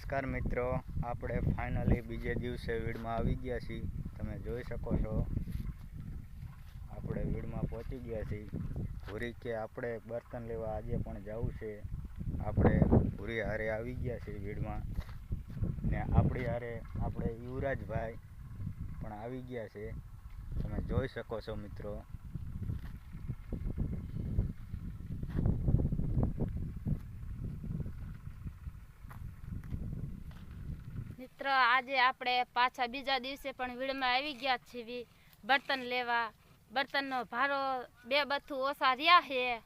નમસ્કાર મિત્રો, આપણે ફાઇનલી બીજે દિવસે વીડમાં આવી ગયા છીએ. તમે જોઈ શકો છો, આપણે વીડમાં પહોંચી ગયા છીએ. ભૂરી કે આપણે બર્તન લેવા આજે પણ જવું છે. આપણે ભૂરી હારે આવી ગયા છીએ વીડમાં. ને આપણી હારે આપણે યુવરાજભાઈ પણ આવી ગયા છે. તમે જોઈ શકો છો મિત્રો મિત્રો, આજે આપણે પાછા બીજા દિવસે પણ વીડમાં આવી ગયા છીએ. બર્તન લેવા. બર્તનનો ભારો બે બથું ઓછા રહ્યા છે.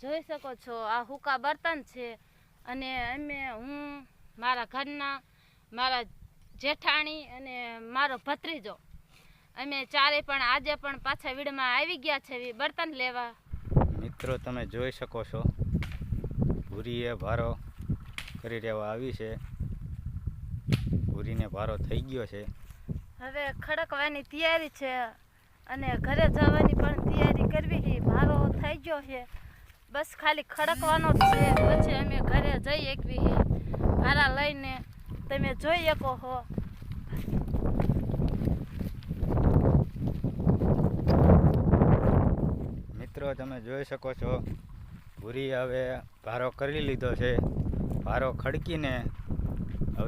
જોઈ શકો છો, આ હુકા બર્તન છે. અને અમે હું, મારા ઘરના, મારા જેઠાણી અને મારો ભત્રીજો. અમે ચારે પણ આજે પણ પાછા વીડમાં આવી ગયા છે બર્તન લેવા. મિત્રો, તમે જોઈ શકો છો. ભૂરીએ ભારો કરી રહેવા આવી છે. ભૂરીને ભારો થઈ ગયો છે. હવે ખડકવાની તૈયારી છે અને ઘરે જવાની પણ તૈયારી કરવી છે. ભારો થઈ ગયો છે. બસ ખાલી ખડકવાનો જ છે. પછી અમે ઘરે જઈ એકવી છે. ભારા લઈને તમે જોઈ શકો છો મિત્રો તમે જોઈ શકો છો. ભૂરી હવે ભારો કરી લીધો છે. ભારો ખડકીને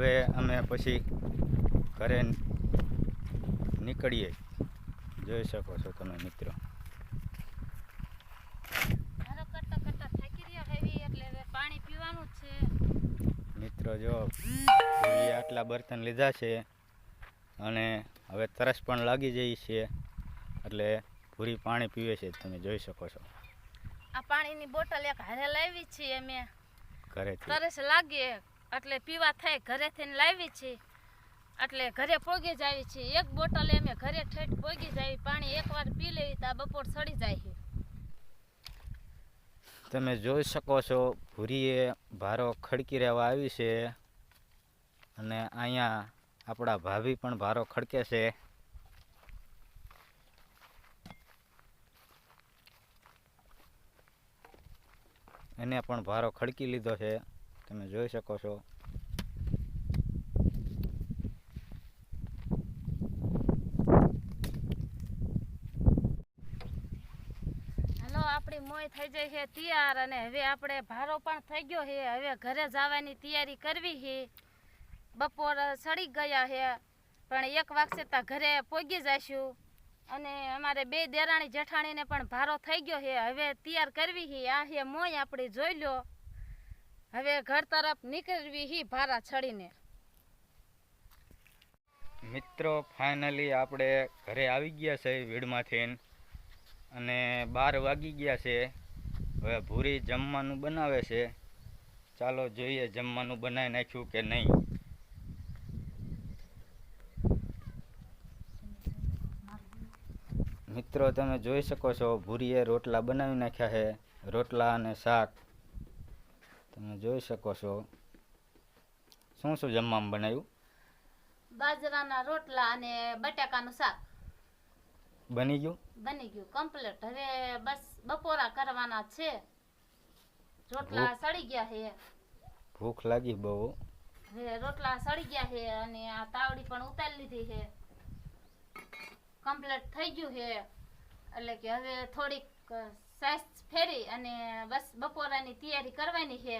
હવે અમે પછી ઘરે નીકળીએ. જોઈ શકો છો તમે મિત્રો. ભારો કરતા કરતા થાકી રહ્યા હેવી એટલે પાણી પીવાનું જ છે. મિત્રો જો આટલા બર્તન લીધા છે અને હવે તરસ પણ લાગી જઈ છે એટલે પૂરી પાણી પીવે છે તમે જોઈ શકો છો. આ પાણીની બોટલ એક હારે લાવી છીએ અમે. ઘરે તરસ લાગે. એટલે પીવા થાય ઘરેથી લાવી છે. એટલે ઘરે પોગી જાય છે. એક બોટલ અમે ઘરે ઠેઠ પોગી જાય પાણી એકવાર પી લેવી તો બપોર સડી જાય છે. તમે જોઈ શકો છો, ભૂરીએ ભારો ખડકી રહેવા આવી છે. અને અહીંયા આપણા ભાભી પણ ભારો ખડકે છે. એને પણ ભારો ખડકી લીધો છે. તમે જોઈ શકો છો. થઈ જાય છે તૈયાર અને હવે આપણે ભારો પણ થઈ ગયો છે. હવે ઘરે જવાની તૈયારી કરવી છે. બપોર સડી ગયા છે, પણ એક વાગશે તો ઘરે પોગી જઈશું અને અમારે બે દેરાણી જેઠાણીને પણ ભારો થઈ ગયો છે. હવે તૈયાર કરવી છે. આ છે મોય આપડે જોઈ લો. હવે ઘર તરફ નીકળવી હી ભારા છડીને. મિત્રો ફાઇનલી આપણે ઘરે આવી ગયા છે વીડમાંથી. અને બાર વાગી ગયા છે. હવે ભૂરી જમવાનું બનાવે છે. ચાલો જોઈએ જમવાનું બનાવી નાખ્યું કે નહીં. મિત્રો, તમે જોઈ શકો છો, ભૂરીએ રોટલા બનાવી નાખ્યા છે. રોટલા અને શાક. તમે જોઈ શકો છો. શું શું જમવામાં બનાવ્યું? બાજરાના રોટલા અને બટાકાનું શાક. બની ગયું? બની ગયું કમ્પ્લીટ હવે બસ બપોરા કરવાના છે. રોટલા સડી ગયા છે. ભૂખ લાગી બહુ. હવે રોટલા સડી ગયા છે અને આ તાવડી પણ ઉતારી લીધી છે. કમ્પ્લીટ થઈ ગયું છે. એટલે કે હવે થોડીક સાસ ફેરી અને બસ બપોરાની તૈયારી કરવાની છે.